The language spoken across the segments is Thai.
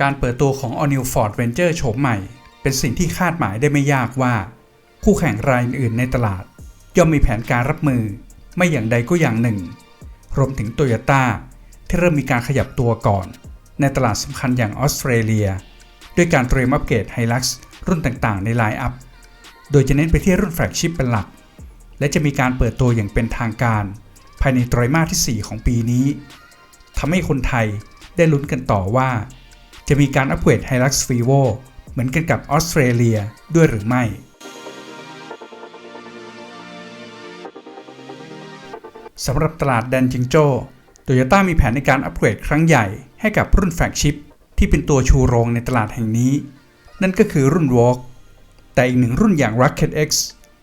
การเปิดตัวของ All New Ford Ranger โฉมใหม่ เป็นสิ่งที่คาดหมายได้ไม่ยากว่า คู่แข่งรายอื่นในตลาด ย่อมมีแผนการรับมือ ไม่อย่างใดก็อย่างหนึ่ง รวมถึงโตโยต้าที่เริ่มมีการขยับตัวก่อน ในตลาดสำคัญอย่างออสเตรเลีย ด้วยการเตรียมอัปเกรดไฮลักซ์รุ่นต่างๆ ในไลน์อัพ โดยจะเน้นไปที่รุ่นแฟลกชิพเป็นหลัก และจะมีการเปิดตัวอย่างเป็นทางการ ภายในไตรมาสที่ 4 ของปีนี้ทำให้คนไทยได้ลุ้นกันต่อว่า จะมีการอัปเกรด Hilux Vivo เหมือนกันกับออสเตรเลียด้วยหรือไม่ สำหรับตลาดแดนจิงโจ้โตโยต้ามีแผนในการอัปเกรดครั้งใหญ่ให้กับรุ่นแฟกชิพที่เป็นตัวชูโรงในตลาดแห่งนี้ นั่นก็คือรุ่น Walk แต่อีกหนึ่งรุ่นอย่าง Rocket X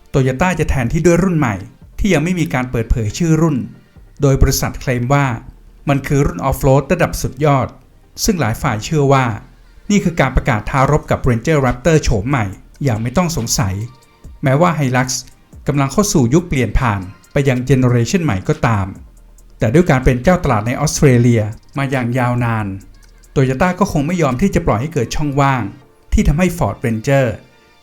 โตโยต้าจะแทนที่ด้วยรุ่นใหม่ ที่ยังไม่มีการเปิดเผยชื่อรุ่น โดยบริษัทเคลมว่ามันคือรุ่นออฟโรดระดับสุดยอด ซึ่งหลายฝ่ายเชื่อว่า นี่คือการประกาศทารบกับ Ranger Raptor โฉมใหม่ อย่างไม่ต้องสงสัย แม้ว่า Hilux กำลังเข้าสู่ยุคเปลี่ยนผ่านไปยังเจเนอเรชันใหม่ก็ตาม แต่ด้วยการเป็นเจ้าตลาดในออสเตรเลียมาอย่างยาวนาน โตโยต้าก็คงไม่ยอมที่จะปล่อยให้เกิดช่องว่าง ที่ทำให้ Ford Ranger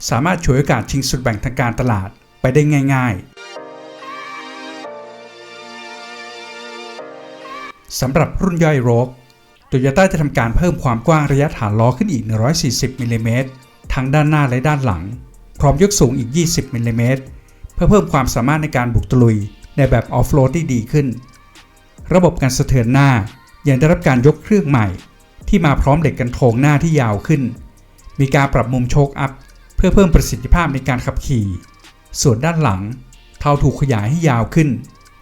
สามารถฉวยโอกาสชิงสุดแบ่งทางการตลาดไปได้ง่าย ๆสำหรับรุ่นย่อยโรก โตโยต้าจะทำการเพิ่มความกว้างระยะฐานล้อขึ้นอีก 140มิลลิเมตรทั้งด้านหน้าและด้านหลัง พร้อมยกสูงอีก 20มิลลิเมตรเพื่อเพิ่มความสามารถในการบุกตะลุยในแบบออฟโรดที่ดีขึ้น ระบบการสะเทือนหน้ายังได้รับการยกเครื่องใหม่ ที่มาพร้อมเหล็กกันโถงหน้าที่ยาวขึ้น มีการปรับมุมโชคอัพ เพื่อเพิ่มประสิทธิภาพในการขับขี่ ส่วนด้านหลังเท้าถูกขยายให้ยาวขึ้น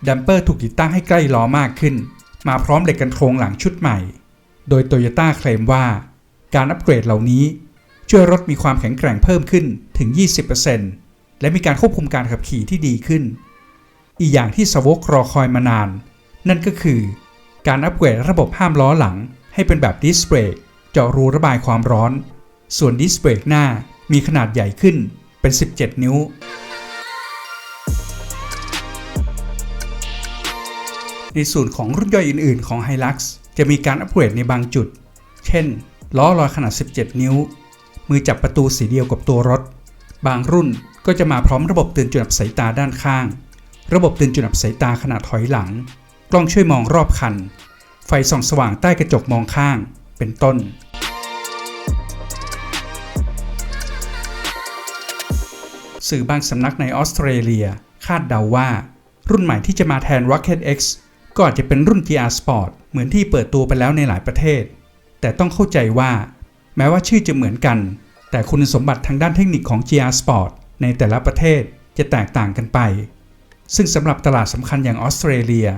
ดัมเปอร์ถูกติดตั้งให้ใกล้ล้อมากขึ้น มาพร้อมเหล็กกันโครงหลังชุดใหม่ โดยโตโยต้าเคลมว่า การอัปเกรดเหล่านี้ ช่วยรถมีความแข็งแกร่งเพิ่มขึ้นถึง 20%และมีการควบคุมการขับขี่ที่ดีขึ้น อีกอย่างที่สวกรอคอยมานาน นั่นก็คือ การอัปเกรดระบบห้ามล้อหลัง ให้เป็นแบบดิสเบรกเจาะรูระบายความร้อน ส่วนดิสเบรกหน้ามีขนาดใหญ่ขึ้นเป็น 17 นิ้วในส่วนของรุ่นย่อยอื่น ๆ ของ Hilux จะมีการอัปเกรดในบางจุด เช่น ล้อลอยขนาด 17 นิ้ว มือจับประตูสีเดียวกับตัวรถ บางรุ่นก็จะมาพร้อมระบบเตือนจุดอับสายตาด้านข้าง ระบบเตือนจุดอับสายตาขนาดถอยหลัง กล้องช่วยมองรอบคัน ไฟส่องสว่างใต้กระจกมองข้าง เป็นต้นสื่อบางสำนักในออสเตรเลีย คาดเดาว่า รุ่นใหม่ที่จะมาแทน Rocket X ก็อาจจะเป็นรุ่น GR Sport เหมือนที่เปิดตัวไปแล้วในหลายประเทศ แต่ต้องเข้าใจว่า แม้ว่าชื่อจะเหมือนกัน แต่คุณสมบัติทางด้านเทคนิคของ GR Sport ในแต่ละประเทศจะแตกต่างกันไป ซึ่งสำหรับตลาดสำคัญอย่างออสเตรเลีย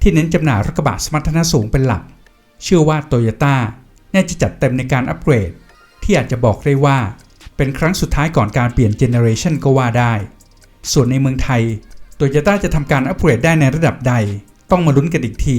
ที่เน้นจำหน่ายรถกระบะสมรรถนะสูงเป็นหลัก เชื่อว่าโตโยต้าน่าจะจัดเต็มในการอัปเกรด ที่อาจจะบอกได้ว่า เป็นครั้งสุดท้ายก่อนการเปลี่ยนเจเนอเรชันก็ว่าได้ ส่วนในเมืองไทยโตโยต้าจะทำการอัปเกรดได้ในระดับใด ต้องมาลุ้นกันอีกที